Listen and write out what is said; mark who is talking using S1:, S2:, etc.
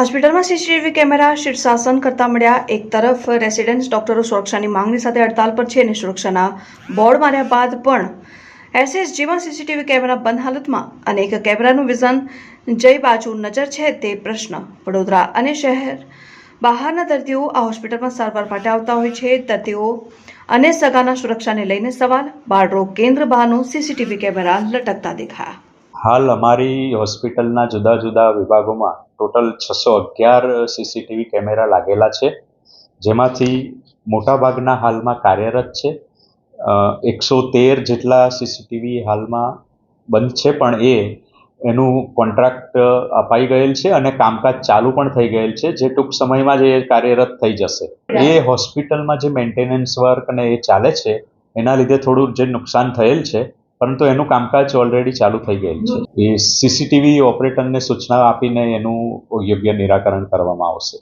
S1: હોસ્પિટલમાં CCTV camera, શીર્ષાસન કરતા મળ્યા. એક તરફ રેસિડેન્સ ડોક્ટરો સુરક્ષાની માંગણી સાથે હડતાલ પર છે અને સુરક્ષાના બોર્ડ માર્યા બાદ પણ એસએસજીમાં સીસીટીવી કેમેરા બંધ હાલતમાં અને એક કેમેરાનું વિઝન જઈ બાજુ નજર છે તે પ્રશ્ન વડોદરા અને શહેર બહારના દર્દીઓ આ હોસ્પિટલમાં સારવાર માટે આવતા હોય છે. દર્દીઓ અને સગાના સુરક્ષાને લઈને સવાલ. બાળરોગ કેન્દ્ર બહારનો સીસીટીવી કેમેરા લટકતા દેખાયા.
S2: હાલ અમારી હોસ્પિટલના જુદા જુદા વિભાગોમાં ટોટલ છસો અગિયાર સીસીટીવી કેમેરા લાગેલા છે. જેમાંથી મોટાભાગના હાલમાં કાર્યરત છે. એકસો તેર જેટલા સીસીટીવી હાલમાં બંધ છે પણ એ એનું કોન્ટ્રાક્ટ અપાઈ ગયેલ છે અને કામકાજ ચાલુ પણ થઈ ગયેલ છે જે ટૂંક સમયમાં જ એ કાર્યરત થઈ જશે. એ હોસ્પિટલમાં જે મેન્ટેનન્સ વર્ક અને એ ચાલે છે એના લીધે થોડું જે નુકસાન થયેલ છે પરંતુ એનું કામકાજ ઓલરેડી ચાલુ થઈ ગયેલું છે. એ સીસીટીવી ઓપરેટરને સૂચના આપીને એનું યોગ્ય નિરાકરણ કરવામાં આવશે.